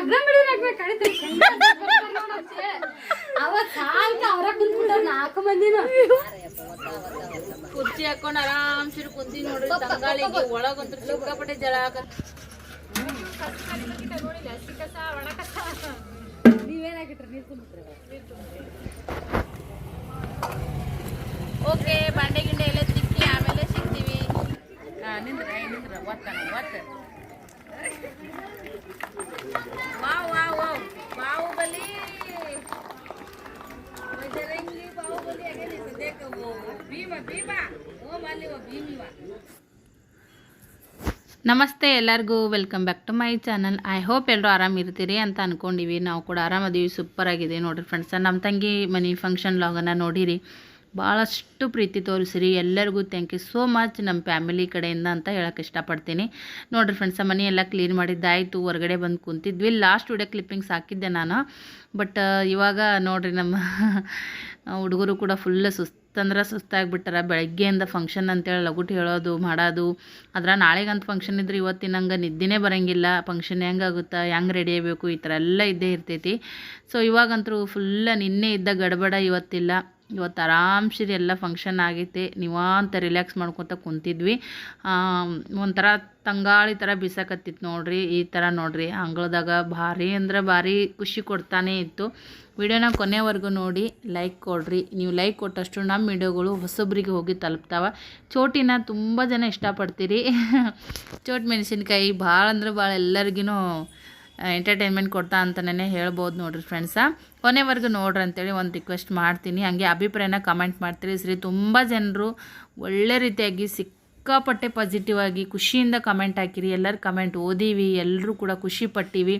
ಲಗ್ನ ಬಿಡಿ ಲಗ್ನ ಕಡಿತೀರಿ ಅವತ್ ಸಾಲ್ಕ ಅವ್ರ ನಾಲ್ಕು ಮಂದಿನ. ಕುರ್ಚಿ ಹಾಕೊಂಡು ಆರಾಮ್ಸಿರ್ ಕುಂತಿ ನೋಡ್ರಿ ತಂಗಾಳಿಗೆ ಒಳಗಂತ್ರ ಸಿಕ್ಕಾಪಟ್ಟೆ ಜಳ ನೀವೇನಾಗಿಟ್ರಿ ನೀರ್ ತುಂಬಿಟ್ರಿ ಓಕೆ ಬಾಂಡೆ ಗಿಂಡೆ ಎಲ್ಲ ತಿಕ್ಕಿ ಆಮೇಲೆ ಸಿಗ್ತೀವಿ. ನಿಂದ್ರ ಒತ್ತ ಒತ್ತ. ನಮಸ್ತೆ ಎಲ್ಲರಿಗೂ. Welcome back to my channel I hope ಎಲ್ಲರೂ ಆರಾಮಿರ್ತೀರಿ ಅಂತ ಅಂದ್ಕೊಂಡಿವಿ ನಾವು ಕೂಡ ಆರಾಮದೀವಿ. ಸೂಪರ್ ಆಗಿದೆ ನೋಡಿರಿ ಫ್ರೆಂಡ್ಸ್ ನಮ್ಮ ತಂಗಿ ಮನೆ ಫಂಕ್ಷನ್ ಲಾಗನ್ನು ನೋಡಿರಿ. ಭಾಳಷ್ಟು ಪ್ರೀತಿ ತೋರಿಸಿರಿ. ಎಲ್ಲರಿಗೂ ಥ್ಯಾಂಕ್ ಯು ಸೋ ಮಚ್ ನಮ್ಮ ಫ್ಯಾಮಿಲಿ ಕಡೆಯಿಂದ ಅಂತ ಹೇಳಕ್ಕೆ ಇಷ್ಟಪಡ್ತೀನಿ. ನೋಡಿರಿ ಫ್ರೆಂಡ್ಸ್ ಮನೆ ಎಲ್ಲ ಕ್ಲೀನ್ ಮಾಡಿದ್ದಾಯಿತು. ಹೊರಗಡೆ ಬಂದು ಕುಂತಿದ್ವಿ. ಲಾಸ್ಟ್ ವಿಡಿಯೋ ಕ್ಲಿಪ್ಪಿಂಗ್ಸ್ ಹಾಕಿದ್ದೆ ನಾನು. ಬಟ್ ಇವಾಗ ನೋಡಿರಿ ನಮ್ಮ ಹುಡುಗರು ಕೂಡ ಫುಲ್ ಸುಸ್ತಂದ್ರೆ ಸುಸ್ತಾಗ್ಬಿಟ್ಟಾರ. ಬೆಳಗ್ಗೆಯಿಂದ ಫಂಕ್ಷನ್ ಅಂತೇಳಿ ಲಗುಟ್ ಹೇಳೋದು, ಮಾಡೋದು. ಅದ್ರ ನಾಳೆಗಂತ ಫಂಕ್ಷನ್ ಇದ್ರೆ ಇವತ್ತಿನಂಗೆ ನಿದ್ದೆನೇ ಬರೋಂಗಿಲ್ಲ. ಫಂಕ್ಷನ್ ಹೆಂಗಾಗುತ್ತಾ ಹೆಂಗೆ ರೆಡಿ ಆಗಬೇಕು, ಈ ಥರ ಎಲ್ಲ ಇದ್ದೇ ಇರ್ತೈತಿ. ಸೊ ಇವಾಗಂತೂ ಫುಲ್ಲ ನಿನ್ನೆ ಇದ್ದ ಗಡಬಡ ಇವತ್ತಿಲ್ಲ. ಇವತ್ತು ಆರಾಮ್ಸಿರಿ ಎಲ್ಲ ಫಂಕ್ಷನ್ ಆಗೈತೆ. ನಿವಾಂತ ರಿಲ್ಯಾಕ್ಸ್ ಮಾಡ್ಕೊತ ಕುಂತಿದ್ವಿ. ಒಂಥರ ತಂಗಾಳಿ ಥರ ಬಿಸಾಕತ್ತಿತ್ತು ನೋಡ್ರಿ, ಈ ಥರ ನೋಡ್ರಿ. ಅಂಗಳದಾಗ ಭಾರಿ ಅಂದ್ರೆ ಭಾರಿ ಖುಷಿ ಕೊಡ್ತಾನೆ ಇತ್ತು. ವಿಡಿಯೋನ ಕೊನೆವರೆಗೂ ನೋಡಿ ಲೈಕ್ ಕೊಡ್ರಿ. ನೀವು ಲೈಕ್ ಕೊಟ್ಟಷ್ಟು ನಮ್ಮ ವಿಡಿಯೋಗಳು ಹೊಸೊಬ್ರಿಗೆ ಹೋಗಿ ತಲುಪ್ತಾವೆ. ಚೋಟಿನ ತುಂಬ ಜನ ಇಷ್ಟಪಡ್ತೀರಿ. ಚೋಟ್ ಮೆಣಸಿನ್ಕಾಯಿ ಭಾಳ ಅಂದ್ರೆ ಭಾಳ ಎಲ್ಲರಿಗೂ ಎಂಟರ್ಟೈನ್ಮೆಂಟ್ ಕೊಡ್ತಾ ಅಂತಲೇ ಹೇಳ್ಬೋದು ನೋಡಿರಿ ಫ್ರೆಂಡ್ಸ ಕೊನೆವರೆಗೂ ನೋಡ್ರಿ ಅಂತೇಳಿ ಒಂದು ರಿಕ್ವೆಸ್ಟ್ ಮಾಡ್ತೀನಿ. ಹಾಗೆ ಅಭಿಪ್ರಾಯನ ಕಮೆಂಟ್ ಮಾಡ್ತೀರಿ. ಸರಿ ತುಂಬ ಜನರು ಒಳ್ಳೆ ರೀತಿಯಾಗಿ ಸಿಕ್ಕಾಪಟ್ಟೆ ಪಾಸಿಟಿವ್ ಆಗಿ ಖುಷಿಯಿಂದ ಕಮೆಂಟ್ ಹಾಕಿರಿ. ಎಲ್ಲರೂ ಕಮೆಂಟ್ ಓದೀವಿ ಎಲ್ಲರೂ ಕೂಡ ಖುಷಿ ಪಟ್ಟಿವಿ.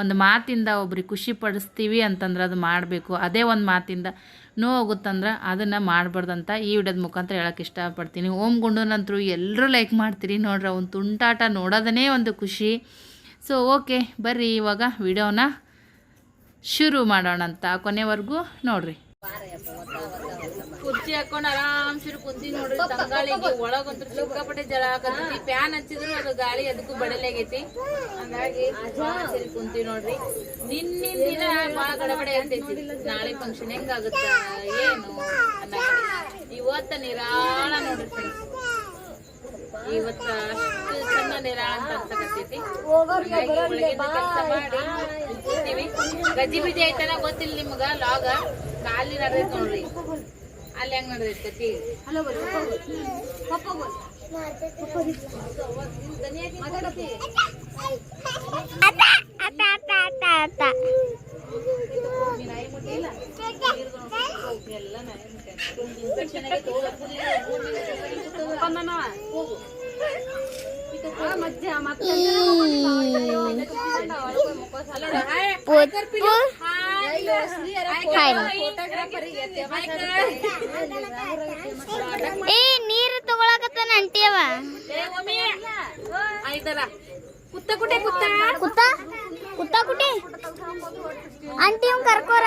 ಒಂದು ಮಾತಿಂದ ಒಬ್ರಿಗೆ ಖುಷಿ ಪಡಿಸ್ತೀವಿ ಅಂತಂದ್ರೆ ಅದು ಮಾಡಬೇಕು. ಅದೇ ಒಂದು ಮಾತಿಂದ ನೋವಾಗುತ್ತಂದ್ರೆ ಅದನ್ನು ಮಾಡಬಾರ್ದಂತ ಈ ವಿಡಿಯೋದ ಮುಖಾಂತರ ಹೇಳೋಕ್ಕೆ ಇಷ್ಟಪಡ್ತೀನಿ. ಓಮ್ ಗುಂಡನಂತರೂ ಎಲ್ಲರೂ ಲೈಕ್ ಮಾಡ್ತೀರಿ. ನೋಡ್ರಿ, ಅವ್ನು ತುಂಟಾಟ ನೋಡೋದನ್ನೇ ಒಂದು ಖುಷಿ. ಸೊ ಓಕೆ ಬರ್ರಿ ಇವಾಗ ವಿಡಿಯೋನ ಶುರು ಮಾಡೋಣ ಅಂತ ಕೊನೆವರೆಗೂ ನೋಡ್ರಿ. ಕುರ್ಚಿ ಹಾಕೊಂಡು ಆರಾಮ್ಸಿರು ಕುಂತಿ ನೋಡ್ರಿ, ತಂಗಾಳಿಗೆ ಒಳಗಂತೂ ಸಿಕ್ಕಾಪಟ್ಟೆ ಜಳ ಹಾಕಿ ಫ್ಯಾನ್ ಹಚ್ಚಿದ್ರು ಅದು ಗಾಳಿ ಅದಕ್ಕೂ ಬಡಲಾಗೈತಿ ಹಂಗಾಗಿ ಸರಿ ಕುಂತಿ ನೋಡ್ರಿ. ನಿನ್ನಿನ ದಿನ ಗಡಬಡೆ ಆಗ್ತೈತಿ. ನಾಳೆ ಫಂಕ್ಷನ್ ಹೆಂಗಾಗುತ್ತ, ಏನು. ಇವತ್ತ ನಿರಾಳ ನೋಡ್ರಿ ಫ್ರೆಂಡ್ಸ್ ಇವತ್ತ ಅಷ್ಟು ಚಂದ ಅಂತ ಅನ್ಸಕತ್ತೈತಿ ಕೆಲ್ಸ ಮಾಡಿ ಕೂತೀವಿ ಗಜಿ ಬಿಜಿ ಐತನ ಗೊತ್ತಿಲ್ಲ ನಿಮ್ಗ ಲಾಗ? ಖಾಲಿ ನಡೆದೈತಿ ನೋಡ್ರಿ. ಅಲ್ಲಿ ಹೆಂಗ್ ನಡೆದೈತಿ ಕತಿ ಎಲ್ಲ ಏ ನೀರು ತಗೊಳಕತ್ತಾನ ಅಂಟಿಯವ ಆಯ್ತಲ್ಲ ಕುತ್ತ ಕುಟೆ ಕುತ್ತ. ಕುತ್ತ ಕುತ್ತ ಕುಟಿ ಆಂಟಿ ಅವ್ನ್ ಕರ್ಕೋರ?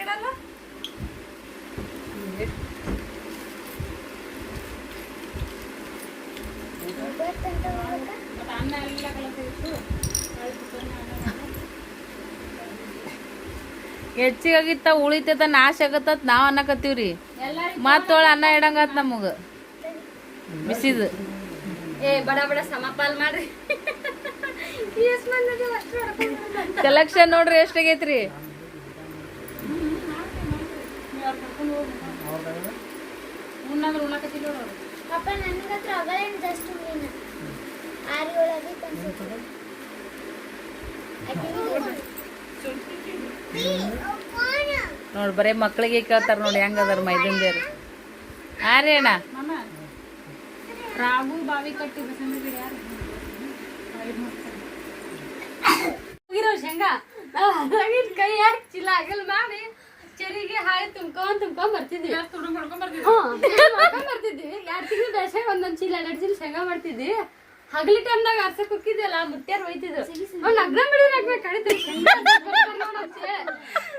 ಹೆಚ್ಚಿಗಾಗಿತ್ತ ಉಳಿತೈತ ನಾಶ ಆಗತ್ತ ನಾವ್ ಅನ್ನಕತ್ತೀವ್ರಿ. ಮತ್ತೊಳ ಅನ್ನ ಇಡಂಗತ್ ನಮಗ. ಬಿಸಿದ ಏ ಬಡ ಬಡ ಸಮಪಾಲ್ ಮಾಡ್ರಿ. ಕಲೆಕ್ಷನ್ ನೋಡ್ರಿ ಎಷ್ಟಾಗೈತ್ರಿ. ಆರಿ ಒಳಗೆ ನೋಡ್ ಬರೇ ಮಕ್ಳಿಗೆ ಕೇಳ್ತಾರ ನೋಡಿ ಹೆಂಗದಾರ ಮೈದಂದೇರು ಮೈದಿಂದ ರೀ ಅಣ್ಣ. ರಾಗು ಬಾವಿ ಕಟ್ಟಿ ಹೋಗಿರೋ ಶೇಂಗಾ? ಕೈ ಹಾಕಿ ಚೀಲ ಆಗಲ್ ಮಾಡಿ ಚರಿಗೆ ಹಾಳೆ ತುಂಬ್ಕೊಂಡ್ ತುಂಬ್ಕೊಂಡ್ ಬರ್ತಿದ್ವಿ. ಹ್ಮ್, ಮಾಡ್ಕೊಂಡ್ ಬರ್ತಿದ್ವಿ. ಎರಡು ತಿಂಗಳು ಬೇಸಾಯ ಒಂದೊಂದ್ ಚೀಲ ಎರಡ್ ಚೀಲ ಶೇಂಗಾ ಮಾಡ್ತಿದ್ವಿ. ಹಗಲಿ ಟೈಮ್ದಾಗ ಅರ್ಸಕ್ ಹೋಗಿದ್ಯಲ್ಲ ಮುತ್ಯಾರ್ ಒಯ್ತಿದ್ರು ಅವ್ನ್ ಲಗ್ನ ಬಿಡಿ ಹಾಕ್ಬೇಕು ಕಳಿತು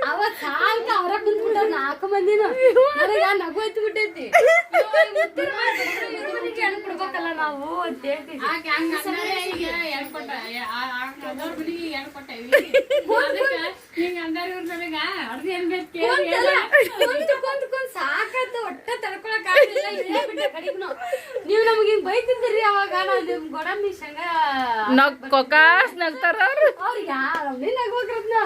ಅವತ್ ಸಾಲ್ಕ ಅವ್ರ ಕುಂತ್ಬಿಟ್ಟ ನಾಲ್ಕು ಮಂದಿನ. ನನಗ ನಗು ಎತ್ತು ಬಿಟ್ಟೈತಿ ಕೊಡ್ಬೇಕಲ್ಲ ನಾವು ಅಂತ ಹೇಳ್ತಿದ್ವಿ ಕುಂತ್ ಏನ್ ಕುಂತ್ ಸಾಕಾಯ್ತು ಒಟ್ಟ ತಡ್ಕೊಳಕ್ ಆಗ್ಲಿಲ್ಲ ಇಲ್ಲೇ ಬಿಟ್ಟೆ ಕಡಿಗ್ನು. ನೀವ್ ನಮಗ್ ಹಿಂಗ್ ಬೈತಿದ್ರಿ ಅವಾಗ ನಾವ್ ನಿಮ್ ಗೋಡಂಬಿ ಶೇಂಗಾ ನಗ್ ಕೊಕಾಸ್ ನಗ್ತಾರ ಅವ್ರು ಅವ್ರ ಯಾರ? ನಗ್ಬೇಕ್ರದ್ನ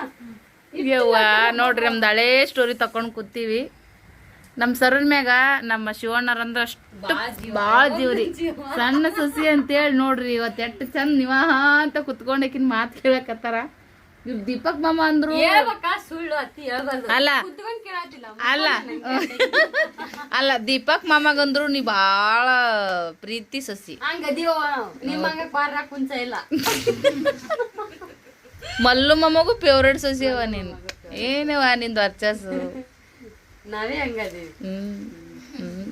ಯವ್ವ ನೋಡ್ರಿ ನಮ್ದು ಹಳೇ ಸ್ಟೋರಿ ತಕೊಂಡು ಕೂತೀವಿ. ನಮ್ಮ ಸರನ್ ಮ್ಯಾಗ ನಮ್ಮ ಶಿವಣ್ಣರ್ ಅಂದ್ರೆ ಅಷ್ಟು ಭಾಳ ಜೀವ್ರಿ. ಸಣ್ಣ ಸಸಿ ಅಂತೇಳಿ ನೋಡ್ರಿ ಇವತ್ತು ಎಷ್ಟು ಚಂದ ನಿವಾಹ ಅಂತ ಕುತ್ಕೊಂಡಕಿನ್ ಮಾತು ಕೇಳಕತ್ತಾರ. ಇವ್ ದೀಪಕ್ ಮಾಮ ಅಂದ್ರು. ಹೇಳ್ಬೇಕ ಸುಳ್ಳು ಅತ್ತಿ ಹೇಳ್ಬಾರ್ದು. ಅಲ್ಲ. ಕುತ್ಕೊಂಡ್ ಕೇಳತ್ತಿಲ್ಲ ಅಲ್ಲ. ಅಲ್ಲ ದೀಪಕ್ ಮಾಮಗಂದ್ರು ನೀ ಭಾಳ ಪ್ರೀತಿ ಸಸಿ. ಹಂಗ ಅದೀವ ನಾವು ನಿಮ್ ಹಂಗ ಪಾರ ಕುಂಚ ಇಲ್ಲ. ಮಲ್ಲು ಮಾಮಗೂ ಫೇವ್ರೇಟ್ ಸಸಿ ಅವ ನೀನು. ಏನವ ನಿಂದು ವರ್ಚಸ್ಸು. ನಾವೇ ಹಂಗದೀವಿ ಹ್ಮ್ ಹ್ಮ್.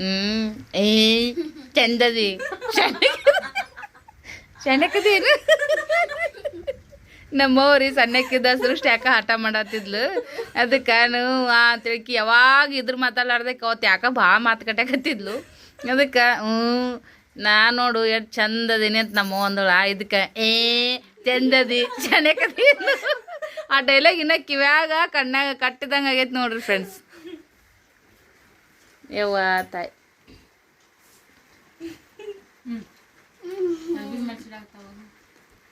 ಹ್ಮ್ ಏ ಚಂದದಿ. ಸಣ್ಣಕ್ಕದೇನು ನಮ್ಮವ್ರಿ ಸಣ್ಣಕ್ಕಿದ್ದ ಸೃಷ್ಟಿ ಯಾಕೆ ಹಠ ಮಾಡತ್ತಿದ್ಲು. ಅದಕ್ಕೆ ನಾವು ಆ ತಿಳ್ಕಿ ಯಾವಾಗ ಇದ್ರ ಮಾತಾಡ್ಲಾರ್ದಕ್ಕೆ ಅವತ್ತು ಯಾಕ ಭಾಳ ಮಾತು ಕಟ್ಟಾಕತ್ತಿದ್ಲು ಅದಕ್ಕೆ ಹ್ಞೂ ನಾ ನೋಡು ಎಷ್ಟು ಚಂದದೀನಿ ಅಂತ ನಮ್ಮ ಒಂದಳು ಇದಕ್ಕೆ, ಏ ಚಂದದಿ ಚೆನ್ನಾಗದಿ ಆ ಡೈಲಾಗ್ ಇನ್ನ ಕಿವ್ಯಾಗ ಕಣ್ಣಾಗ ಕಟ್ಟಿದಂಗೆ ಆಗೈತೆ ನೋಡ್ರಿ ಫ್ರೆಂಡ್ಸ್ ಯವ್ವ ತಾಯಿ.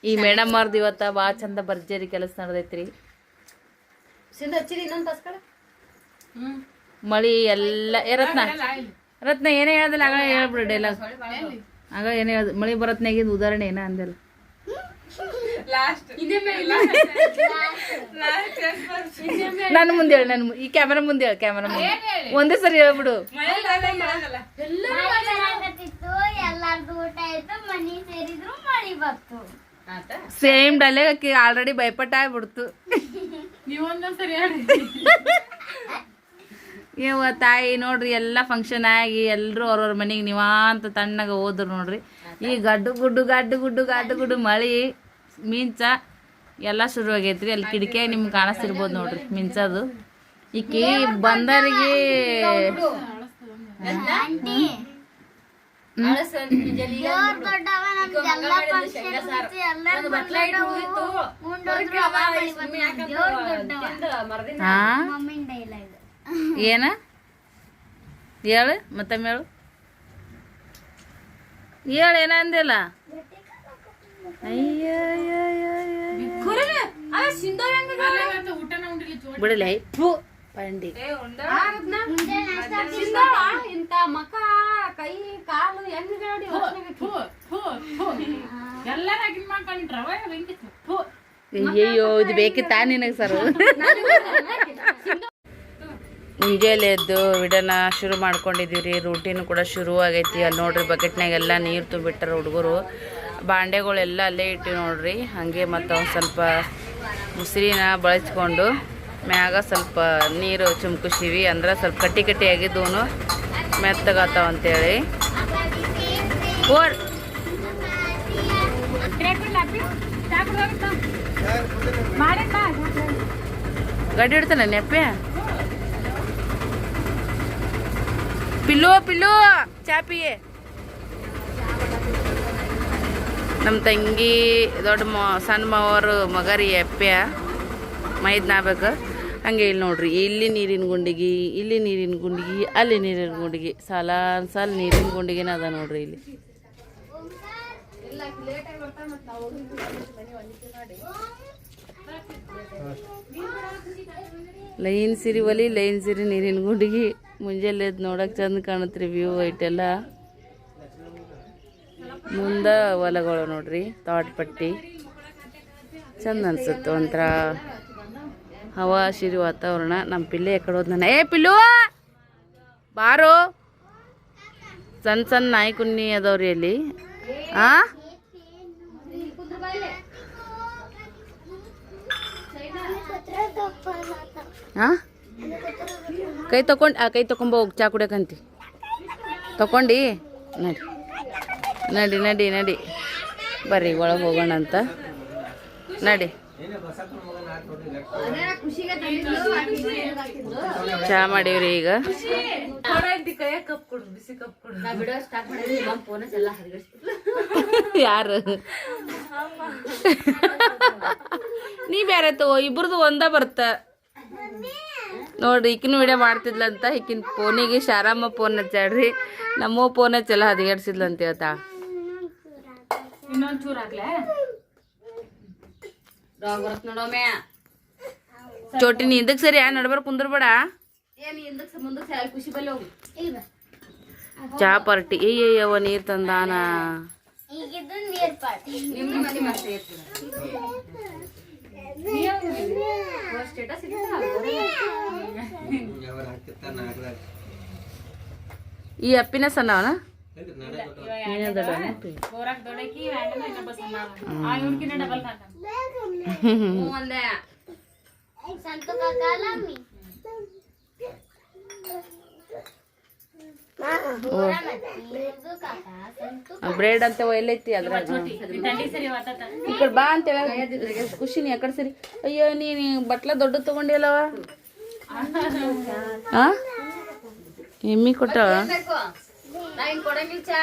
ಈ ಮೇಡಮ್ ಅವ್ರದ್ದು ಇವತ್ತ ಭಾಳ ಚಂದ ಭರ್ಜರಿ ಕೆಲಸ ನಡೆದೈತ್ರಿ. ಮಳಿ ಎಲ್ಲ ಏ ರತ್ನ. ರತ್ನ ಏನೇ ಹೇಳ್ದಲ್ಲ ಆಗ ಹೇಳ್ಬಿಡು ಎಲ್ಲ ಆಗ ಏನೇ ಹೇಳ್ದು ಮಳಿ ಬರತ್ನಾಗಿದ್ದು ಉದಾಹರಣೆ ಏನ ಅಂದಲ್ಲ. ನನ್ನ ಮುಂದೆ ಹೇಳಿ ನನ್ನ ಈ ಕ್ಯಾಮರಾ ಮುಂದೆ ಹೇಳಿ ಕ್ಯಾಮರಾ ಮುಂದೆ. ಒಂದೇ ಸರಿ ಹೇಳ್ಬಿಡು. ಎಲ್ಲಾರ್ದು ಊಟ ಆಯ್ತು ಮನಿ ಸೇರಿದ್ರು ಮಳಿ ಬಂತು. ಸೇಮ್ ಡೈಲಾಗ್ ಆಕಿ ಆಲ್ರೆಡಿ ಭಯಪಟ್ಟ ಆಗ್ಬಿಡ್ತು. ಇವ ತಾಯಿ ನೋಡ್ರಿ ಎಲ್ಲ ಫಂಕ್ಷನ್ ಆಗಿ ಎಲ್ಲರೂ ಅವ್ರವ್ರ ಮನೆಗೆ ನಿವಾಂತ ತಣ್ಣಗೆ ಹೋದ್ರು ನೋಡ್ರಿ. ಈ ಗಡ್ಡು ಗುಡ್ಡು ಗಡ್ಡು ಗುಡ್ಡು ಗಡ್ಡು ಗುಡ್ಡು ಮಳಿ ಮಿಂಚ ಎಲ್ಲ ಶುರು ಆಗೈತ್ರಿ ಅಲ್ಲಿ ಕಿಟಕಿಯಾಗ ನಿಮ್ಗೆ ಕಾಣಿಸ್ತಿರ್ಬೋದು ನೋಡ್ರಿ ಮಿಂಚದು. ಈಕಿ ಬಂದರಿಗೆ ಏನ? ಹೇಳು ಮತ್ತೊಮ್ಮೆ ಹೇಳು ಹೇಳು ಏನ ಅಂದಿಲ್ಲ? ಅಯ್ಯ ಬಿಡಲಿ ಫು ಪಂಡಿ. ಇಂತ ಮಕ ಕೈ ಕಾಲು ಹೆಂಗ್ ನೋಡಿ ಅಯ್ಯಯ್ಯೋ ಇದು ಬೇಕಿತ್ತಾ ನಿನಗೆ ಸರ್? ಮುಂಜಾನೆ ಎದ್ದು ವಿಡನ ಶುರು ಮಾಡ್ಕೊಂಡಿದ್ದೀವಿ ರೀ ರೂಟೀನ್ ಕೂಡ ಶುರು ಆಗೈತಿ. ಅಲ್ಲಿ ನೋಡ್ರಿ ಬಕೆಟ್ನಾಗ ಎಲ್ಲಾ ನೀರು ತುಂಬಿಟ್ಟಾರ ಹುಡುಗರು. ಬಾಂಡೆಗಳೆಲ್ಲ ಅಲ್ಲೇ ಇಟ್ಟು ನೋಡ್ರಿ. ಹಾಗೆ ಮತ್ತು ಒಂದು ಸ್ವಲ್ಪ ಮುಸ್ರಿನ ಬಳಸ್ಕೊಂಡು ಮ್ಯಾಗ ಸ್ವಲ್ಪ ನೀರು ಚುಮ್ಕಿಸಿವಿ ಅಂದ್ರೆ ಸ್ವಲ್ಪ ಕಟ್ಟಿ ಕಟ್ಟಿ ಆಗಿದ್ದು ಮೆತ್ತಗಾತಾವ ಅಂತೇಳಿ. ಓಡ್. ಗಡಿ ಇಡ್ತಾನೆ ನೆಪ್ಪೆ? Pillow pillow, ಚಾಪಿಯೇ. ನಮ್ಮ ತಂಗಿ ದೊಡ್ಡ ಮ, ಸಣ್ಣ ಮಾವರು ಮಗರಿ ಎಪ್ಪೆ. ಮೈದ್ನಾಬೇಕು ಹಂಗೆ ಇಲ್ಲಿ ನೋಡ್ರಿ, ಇಲ್ಲಿ ನೀರಿನ ಗುಂಡಿಗೆ, ಇಲ್ಲಿ ನೀರಿನ ಗುಂಡಿಗೆ, ಅಲ್ಲಿ ನೀರಿನ ಗುಂಡಿಗೆ, ಸಾಲಾನ್ ಸಾಲ ನೀರಿನ ಗುಂಡಿಗೆನ ಅದ ನೋಡ್ರಿ ಇಲ್ಲಿ. ಲೈನ್ ಸಿರಿ ಒಲಿ, ಲೈನ್ ಸಿರಿ ನೀರಿನ ಗುಂಡಿಗೆ. ಮುಂಜಾನೆ ಎದ್ದು ನೋಡಕ್ಕೆ ಚಂದ ಕಾಣತ್ರಿ ವ್ಯೂ ಐಟೆಲ್ಲ ಮುಂದ ಹೊಲಗಳು ನೋಡ್ರಿ, ತಾಟ್ಪಟ್ಟಿ. ಚಂದ ಅನ್ಸುತ್ತೆ ಒಂಥರ. ಹವಾ ಶಿರಿ ವಾತಾವರಣ. ನಮ್ಮ ಪಿಲ್ಲೆ ಎಕಡೆ ಹೋದ್ ನಾನು. ಏ ಪಿಲ್ಲು! ಬಾರು. ಸಣ್ಣ ಸಣ್ಣ ನಾಯಿ ಕುನ್ನಿ ಅದಾವ್ರಿ ಅಲ್ಲಿ. ಆ? ಹಾಂ ಕೈ ತಕೊಂಡು, ಆ ಕೈ ತಗೊಂಬ ಹೋಗಿ ಚಾ ಕುಡಿಯಕಂತಿ. ತಗೊಂಡು ನಡಿ. ನಡಿ ನಡಿ ನಡಿ. ಬರ್ರಿ, ಒಳಗೆ ಹೋಗೋಣ ಅಂತ ನಡಿ. ಚಾ ಮಾಡೀವ್ರಿ ಈಗ? ಯಾರು? ನೀ ಬ್ಯಾರೆ ತಗೋ? ಇಬ್ರದ್ದು ಒಂದ ಬರ್ತ. ನೋಡ್ರಿ ಈಕಿನ ವಿಡಿಯೋ ಮಾಡ್ತಿದ್ಲಂತ ಈಕಿನ ಫೋನಿಗೆ ಶಾರಮ್ಮ ಫೋನ್ ಹಚ್ಚಾಡ್ರಿ ನಮ್ಮ ಫೋನ್ ಹಚ್ಚೆಲ್ಲ ಹದಿಗೆಡ್ಸಿದ್ಲಂತ ಹೇಳ್ತಾ. ಇನ್ನೊಂದ್ ಚೂರ್ ಹಾಕ್ಲೆ ಡಾಗ್ ಬರತ್ ನೋಡೋಮೆ ಚೋಟಿ ನೀ ಇದಕ್ಕೆ ಸರಿ ನಡ್ಬರ್ ಕುಂದ್ರಬೇಡ ಏನ್ ಹಿಂದಕ್ ಮುಂದಕ್ ಅಲ್ಲಿ ಖುಷಿ ಬಲ್ಲಿ ಹೋಗಿ ಚಾ ಪಾರ್ಟಿ ಅಯ್ಯಯ್ಯವ ನೀರ್ ತಂದಾನ ಈಗಿದ್ದು ನೀರ್ ಪಾಟಿ ನಿಮ್ಮ ಮನೆ ಮತ್ತೆ ಸ್ಟೇಟಸ್ ಈ ಅಪ್ಪಿನ ಸಣ್ಣವನ ಬ್ರೆಡ್ ಅಂತ ಎಲ್ಲೈತಿ ಅದ್ರ ಈ ಕಡೆ ಬಾ ಅಂತ ಖುಷಿ ನೀ ಆ ಕಡೆ ಸರಿ. ಅಯ್ಯೋ ನೀನು ಬಟ್ಲ ದೊಡ್ಡ ತಗೊಂಡಿಲ್ಲವ ಎಮ್ಮಿ ಕೊಟ್ಟ? ನಾ ಹಿಂಗ್ ಕೊಡಂಗಿಲ್ಲ ಚಾ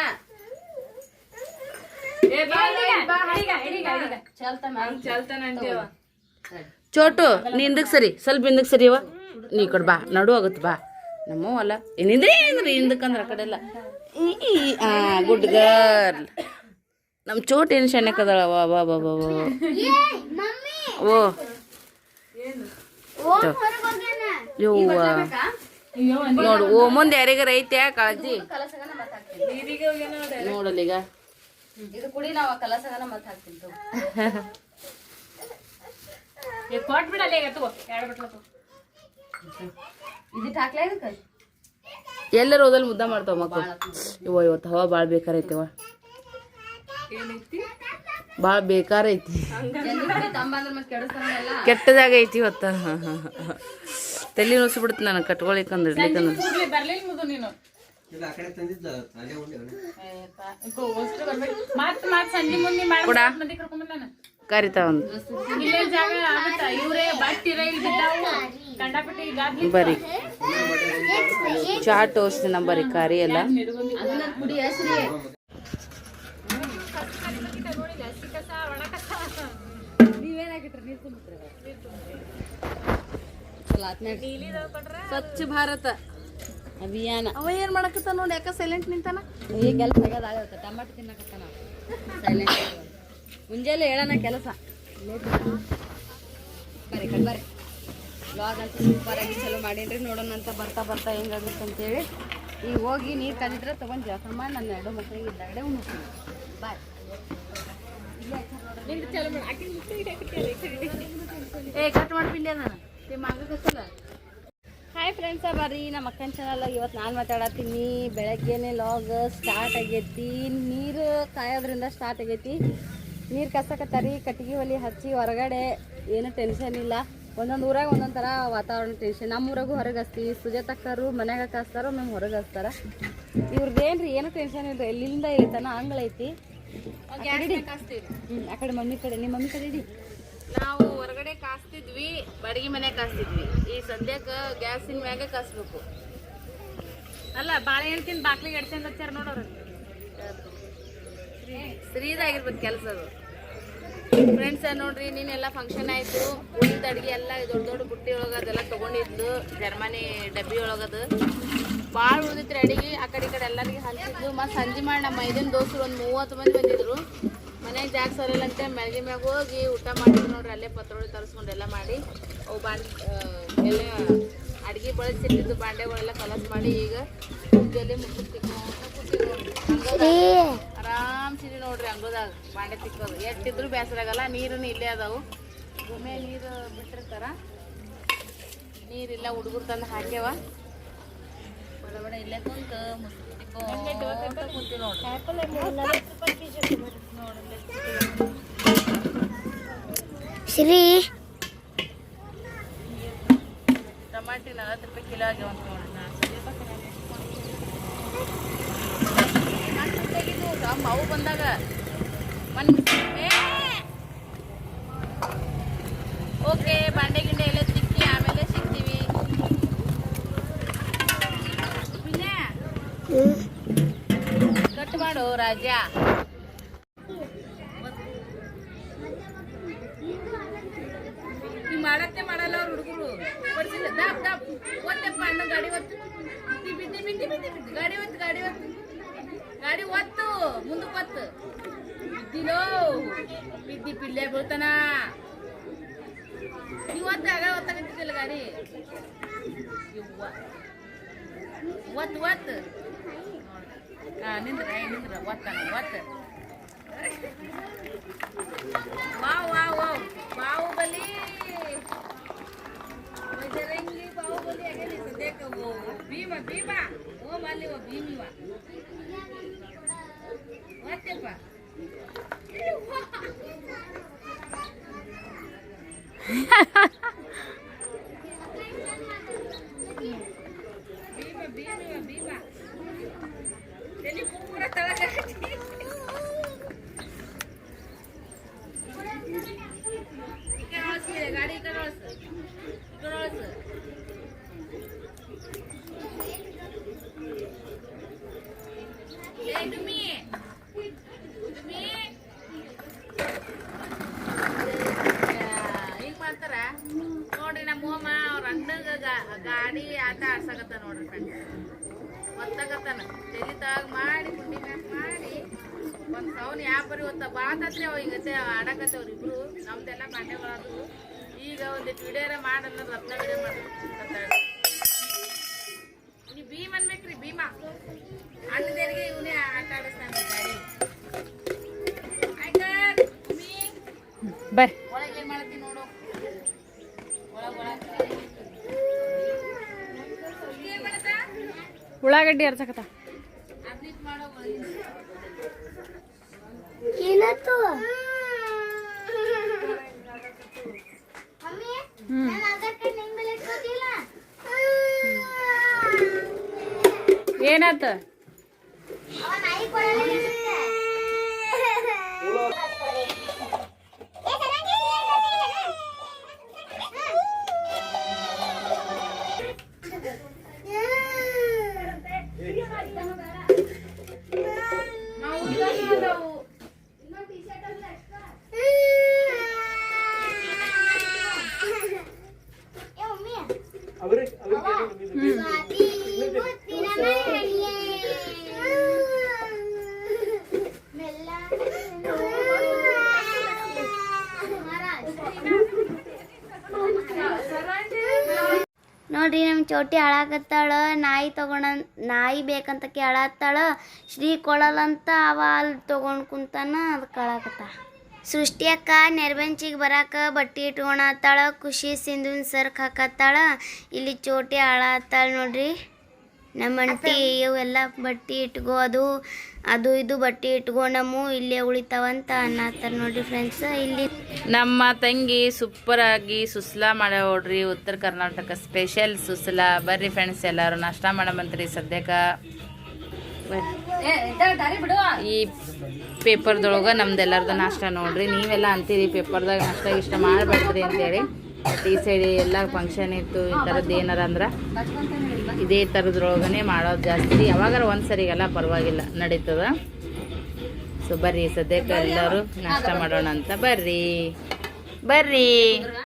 ಚೋಟು ನೀ ಹಿಂದಕ್ಕೆ ಸರಿ. ಸ್ವಲ್ಪ ಹಿಂದಕ್ಕೆ ಅವ ನೀ ಕಡೆ ಬಾ. ನಡು ಆಗುತ್ತೆ ಬಾ. ನಮ್ಮ ಅಲ್ಲ. ಏನಿಂದ್ರೆ ಅಂದ್ರೆ ಆ ಕಡೆ ಎಲ್ಲ. Good girl. ನಮ್ಮ ಚೋಟ್ ಏನು ಶಣ್ಣಕ್ಕದಳ ವಾ ಬಾ ಬಾ ಬಾ ಬಾ ಮಮ್ಮಿ. ಓ. ಯವ್ವ. ನೋಡು ಓ ಮುಂದೆ ಯಾರಿಗಾರ ಐತೆ ಕಾಳಜಿ. ನೋಡಲ್ಲ ಈಗ. ಇದು ಕುಡಿ ನಾವು ಕಲಸಗನ ಮತ್ತೆ ಹಾಕ್ತೀನಿ ತಗೋ. ಇದಿಟ್ಟು ಹಾಕ್ಲಾ ಇದಕ್ಕೆ? ಎಲ್ಲರೂ ಓದಲ್ಲಿ ಮುದ್ದ ಮಾಡ್ತಾವ ಮಕ್ಕಳು ಇವ ಇವತ್ತು ಹವಾ ಭಾಳ ಬೇಕಾರೈತಿವ ಭಾಳ ಬೇಕಾರೈತಿ ಕೆಟ್ಟದಾಗ ಐತಿ ಇವತ್ತ. ತಲೆ ನುಸ್ಬಿಡ್ತು ನಾನು ಕಟ್ಕೊಳಿಕಂದ್ರೆ ಇಡ್ಲಿಕ್ಕಂದ್ರೆ ಕೊಡ ಕರಿತಾ ಒಂದು. ಬರಿ. ಚಾ ಟೋಸ್ಟ್ ನಂಬರಿ ಕರಿ ಎಲ್ಲ. ಅದನ್ನ ಕುಡಿ ಹೆಸ್ರಿ. ಸ್ವಚ್ಛ ಭಾರತ. ಅಭಿಯಾನ. ಅವ ಏನು ಮಾಡಕತ್ತ ನೋಡಿ ಯಾಕ ಸೈಲೆಂಟ್ ನಿಂತಾನ? ಈಗ ಕೆಲಸ ಆಗ್ಯದ ಟಮಾಟೊ ತಿನ್ನಕತ್ತಾನ ಸೈಲೆಂಟ್ ಮುಂಜಾನೆ ಹೇಳೋಣ ಕೆಲಸ. ಬರ್ರಿ ಕಡೆ ಬರ್ರಿ. ಬ್ಲಾಗ್ ಅಂತ ಸೂಪರ್ ಆಗಿ ಚಲೋ ಮಾಡೀನ್ರಿ. ನೋಡೋಣ ಅಂತ ಬರ್ತಾ ಬರ್ತಾ ಹೆಂಗಾಗುತ್ತೆ ಅಂತೇಳಿ. ಈಗ ಹೋಗಿ ನೀರು ಕಲಿದ್ರೆ ತೊಗೊಂಡು ಜಳಕ ಮಾಡಿ ನನ್ನ ಎರಡು ಮಕ್ಕಳಿಗೆ ಇದ್ದಾಗಡೆ ಉಣ್ತೀನಿ ಬಾಯ್ ಏ ಕಟ್ ಮಾಡ್ಬಿಡ್ಲಿ ನಾನು. ನಿಮ್ಮ ಆಗಕತ್ತಲ್ಲ ಹಾಯ್ ಫ್ರೆಂಡ್ಸ ಬರ್ರಿ. ನಮ್ಮ ಅಕ್ಕನ ಚಾನಲ್ ಇವತ್ತು ನಾನು ಮಾತಾಡತ್ತೀನಿ. ಬೆಳಗ್ಗೆನೆ ಲಾಗ್ ಸ್ಟಾರ್ಟ್ ಆಗೈತಿ. ನೀರು ಕಾಯೋದ್ರಿಂದ ಸ್ಟಾರ್ಟ್ ಆಗೈತಿ. ನೀರು ಕಸಕತ್ತಾರಿ ಕಟ್ಟಿಗೆ ಒಲಿ ಹಚ್ಚಿ ಹೊರಗಡೆ ಏನು ಟೆನ್ಷನ್ ಇಲ್ಲ. ಒಂದೊಂದು ಊರಾಗ ಒಂದೊಂದು ಥರ ವಾತಾವರಣ ಟೆನ್ಷನ್ ನಮ್ಮ ಊರಾಗೂ ಹೊರಗೆ ಹಚ್ತೀವಿ. ಸುಜಾತಕ್ಕರು ಮನ್ಯಾಗ ಕಾಸ್ತಾರೋ ನಮ್ಮ ಹೊರಗೆ ಹಚ್ತಾರ. ಇವ್ರದ್ದೇನ್ರಿ ಏನು ಟೆನ್ಷನ್ ಇಲ್ಲ ಎಲ್ಲಿಂದ ಇಲ್ಲಿ ತನ ಅಂಗಳ ಐತಿ ಆ ಕಡೆ ಇಡಿ. ಹ್ಮ್, ಆ ಕಡೆ ಮಮ್ಮಿ ಕಡೆ. ನಿಮ್ಮ ಮಮ್ಮಿ ಕಡೆ ಇಡಿ. ನಾವು ಹೊರಗಡೆ ಕಾಸ್ತಿದ್ವಿ ಬಾಡಿಗೆ ಮನೆ ಕಾಸ್ತಿದ್ವಿ. ಈ ಸದ್ಯಕ್ಕೆ ಗ್ಯಾಸಿನ ಮ್ಯಾಗೆ ಕಾಸ್ಬೇಕು. ಅಲ್ಲ ಬಾಳೆಹಣ್ಣು ತಿಂದು ಬಾಕ್ಲಿಗೆ ಎಡ್ಸಂದ್ ಹಚ್ಚಾರ ನೋಡೋರು ಫ್ರೀದಾಗಿರ್ಬೇಕು ಕೆಲಸ ಅದು. ಫ್ರೆಂಡ್ಸ್ ನೋಡ್ರಿ ನೀನೆಲ್ಲ ಫಂಕ್ಷನ್ ಆಯ್ತು. ಉಳಿದ ಅಡಿಗೆ ಎಲ್ಲ ದೊಡ್ಡ ದೊಡ್ಡ ಬುಟ್ಟಿ ಒಳಗೆ ಅದೆಲ್ಲ ತೊಗೊಂಡಿದ್ದು ಜರ್ಮನಿ ಡಬ್ಬಿ ಒಳಗದು. ಭಾಳ ಉಳಿದಿತ್ರಿ ಅಡಿಗೆ. ಆ ಕಡೆ ಈ ಕಡೆ ಎಲ್ಲರಿಗೆ ಹಂಚಿದ್ದು ಮತ್ತು ಸಂಜೆ ಮಾಡಿ ನಮ್ಮ ಐದನ ದೋಸ್ತರು ಒಂದು ಮೂವತ್ತು ಮಂದಿ ಬಂದಿದ್ರು. ಮನೆಗೆ ಜಾಗ ಸರಿಲ್ಲ ಅಂತ ಮೆಳಗಿ ಮ್ಯಾಗ ಹೋಗಿ ಊಟ ಮಾಡಿದ್ರು ನೋಡ್ರಿ ಅಲ್ಲೇ ಪತ್ರೊಳಿ ತರಿಸ್ಕೊಂಡು ಎಲ್ಲ ಮಾಡಿ ಅವು ಬಾಂಡ್ ಎಲ್ಲ ಅಡಿಗೆ ಬಳಸಿಟ್ಟಿದ್ದು ಬಾಂಡೆಗಳೆಲ್ಲ ಕಲಸ್ ಮಾಡಿ ಈಗ ಮುಂಜಾನೆ ಮುಖ ಆರಾಮ್ ಸಿರಿ ನೋಡ್ರಿ ಹಂಗೋದಾಗ ಬಾಂಡೆ ತಿಕ್ಕೋದು. ಎಷ್ಟಿದ್ರು ಬೇಸರಾಗಲ್ಲ ನೀರನ್ನು ಇಲ್ಲೇ ಅದಾವು. ಭೂಮಿ ನೀರು ಬಿಟ್ಟಿರ್ತಾರ. ನೀರಿಲ್ಲ ಹುಡುಗರು ತಂದು ಹಾಕ್ಯವ. ಬಡ ಬಡ ಇಲ್ಲೇ ಕುಂತು ತಿಕ್ಕೋತ ಕುಂತೀವಿ ನೋಡ್ರಿ. ಶ್ರೀ ಟಮಾಟಿ ನಲವತ್ತು ರೂಪಾಯಿ ಕಿಲೋ ಆಗ್ಯಾವ ಅಂತ ನೋಡ್ರಿ ನಾನು. ಅವು ಬಂದಾಗ ಓಕೆ ಬಾಂಡೆ ಗಿಂಡೆ ಎಲ್ಲ ಸಿಕ್ಕಿ ಆಮೇಲೆ ಸಿಗ್ತೀವಿ. ಕಟ್ ಮಾಡು ರಾಜ ಮುಂದಕ್ಕೆ ಒತ್ತು ಬಿದ್ದಿಲೋ ಬಿದ್ದಿ ಪಿಲ್ಲೆ ಬೀಳ್ತಾನ ನೀವು ಒತ್ತು ಆಗ ಒತ್ತಾಗತ್ತಿಲ್ಲ ಗಾಡಿ ಇವ್ವ ಒತ್ತು ಒತ್ತು ಹಾ ನಿಂದ್ರ ಏ, ನಿಂದ್ರ ಒತ್ತಾನ ಒತ್ತು wow wow wow Baahubali Bajrangi Baahubali ಆಗಲಿ ಸದ್ಯಕ್ಕೆ ಓ ಭೀಮ ಭೀಮ ಓ ಮಲ್ಲಿ ಓ ಭೀಮಿವ ಒತ್ತೆಪ್ಪ ಭೀಮ ಭೀಮಿವ ಭೀಮ ತಲೆ ಪೂರ ತಳಗ ಈ ಕಡೆ ಒಳಸ್ಬಿಡೆ, ಗಾಡಿ ಈ ಕಡೆ ಒಳಸು. ಈ ಕಡೆ ಒಳಸು. ಏ, ಡುಮ್ಮಿ. ಡುಮ್ಮಿ. ಯಾ, ಹಿಂಗ್ ಮಾಡ್ತಾರ ನೋಡ್ರಿ ನಮ್ಮ ಹೋಮ ಅವ್ರ ಅಣ್ಣಗ ಗಾ- ಗಾಡಿ ಆಟ ಆಡ್ಸಕತ್ತ ನೋಡ್ರಿ ಫ್ರೆಂಡ್ಸ್ ಒತ್ತಾಗತ್ತಾನ ತಲಿ ತಾಗ ಮಾಡಿ ಗುಂಡಿ ಮ್ಯಾಕ್ ಮಾಡಿ. ಒಂದು ಸೌನ್ ಯಾಪರಿ ಬರಿ ಒತ್ತ ಬಾಳತ್ತತ್ರಿ ಅವ ಈಗ ಆಡಕತ್ತವ್ರಿ ಇಬ್ರು. ನಮ್ದೆಲ್ಲ ಬಾಂಡೆಗಳದು ಈಗ ಒಂದಿಟ್ಟು ವಿಡಿಯೋರ ಮಾಡಲ್ಲ ರತ್ನ ವಿಡಿಯೋ ಮಾಡ್ತಾರೆ ಭೀಮ್ ಅನ್ಬೇಕ್ರಿ, ಭೀಮ. ಅಣ್ಣದೇರಿಗೆ ಇವನೇ ಆಟ ಆಡಿಸ್ತಾನೆ? ಬರ್ರಿ ಒಳಗೆ ಏನ್ ಮಾಡತ್ತಿ ನೋಡು ಒಳಗ್ ಒಳಗ್ ಏನ್ ಮಾಡತ್ತ ಉಳ್ಳಾಗಡ್ಡಿ ಅರ್ಸಕತ್ತ ಅದ್ನಿಟ್ ಮಾಡೋ ಒಳಗಿಂದ ಏನತ್ತು ಮಮ್ಮಿ ನಾನು ಆಧಾರ್ ಕಾರ್ಡ್ ನಿನ್ ಮೇಲೆ ಅರ್ಸಕತ್ತ ಏನಾತ ಅವ ನಾಯಿ ಕೊಡಲ್ಲ ಅನ್ಸುತ್ತೆ. ಏ, ಸರಂಗಿ, ನಾವು ಉದ್ಯೋಗ ಅದಾವು. ಏ, ಮಮ್ಮಿ ಅವರೇ ಅವ್ರಿಗೆ ಸ್ವಾತಿ ಮುತ್ತಿನ ಮಳೆಯೇ. ಮೆಲ್ಲ. ನೋಡ್ರಿ ನಮ್ಮ ಚೋಟಿ ಹಾಳಾಗತ್ತಾಳ, ನಾಯಿ ತಗೊಂಡ ನಾಯಿ ಬೇಕಂತ ಕೇಳತ್ತಾಳ ಶ್ರೀ ಕೊಡಲ್ಲಂತ ಅವ ಅಲ್ಲಿ ತಗೊಂಡ್ ಕುಂತಾನ ಅದಕ್ಕೆ ಹಾಳಾಕತ್ತ ಸೃಷ್ಟಿ ಅಕ್ಕ ನೆರ್ಬೆಂಚಿಗೆ ಬರಾಕ ಬಟ್ಟೆ ಇಟ್ಕೊಳತ್ತಾಳ ಖುಷಿ ಸಿಂಧುನ್ ಸರ್ಕ್ ಹಾಕತ್ತಾಳ ಇಲ್ಲಿ ಚೋಟಿ ಹಾಳಾತ್ತಾಳ ನೋಡ್ರಿ. ನಮ್ಮಂಟಿ ಇವೆಲ್ಲ ಬಟ್ಟೆ ಇಟ್ಕೋದು ಅದು ಇದು ಬಟ್ಟೆ ಇಟ್ಕೊಂಡಮ್ಮು ಇಲ್ಲೇ ಉಳಿತಾವಂತ ಅನ್ನತ್ತಾರ ನೋಡ್ರಿ ಫ್ರೆಂಡ್ಸ್ ಇಲ್ಲಿ ನಮ್ಮ ತಂಗಿ ಸೂಪರ್ ಆಗಿ ಸುಸ್ಲಾ ಮಾಡೋಡ್ರಿ ಉತ್ತರ ಕರ್ನಾಟಕ ಸ್ಪೆಷಲ್ ಸುಸ್ಲಾ. ಬರ್ರಿ ಫ್ರೆಂಡ್ಸ್ ಎಲ್ಲರೂ, ನಾಷ್ಟ ಮಾಡಮಂತ್ರಿ ಸದ್ಯಕ್ಕ. ಈ ಪೇಪರ್ದೊಳಗ ನಮ್ದೆಲ್ಲರದು ನಾಷ್ಟ ನೋಡ್ರಿ. ನೀವೆಲ್ಲ ಅಂತೀರಿ ಪೇಪರ್ದಾಗ ನಾಷ್ಟ ಇಷ್ಟ ಮಾಡಬೇಡ್ರಿ ಅಂತೇಳಿ. ಈ ಸೈಡ್ ಎಲ್ಲ ಫಂಕ್ಷನ್ ಇತ್ತು, ಈ ಥರದ್ದು ಏನಾರ ಅಂದ್ರೆ ಇದೇ ಥರದ್ರೊಳಗನೆ ಮಾಡೋದು ಜಾಸ್ತಿ. ಯಾವಾಗಾರ ಒಂದು ಸರಿಗೆಲ್ಲ ಪರವಾಗಿಲ್ಲ, ನಡೀತದ. ಸೊ ಬರ್ರಿ, ಸದ್ಯಕ್ಕೆ ಎಲ್ಲರೂ ನಾಷ್ಟ ಮಾಡೋಣ ಅಂತ. ಬರ್ರಿ. ಬರ್ರಿ.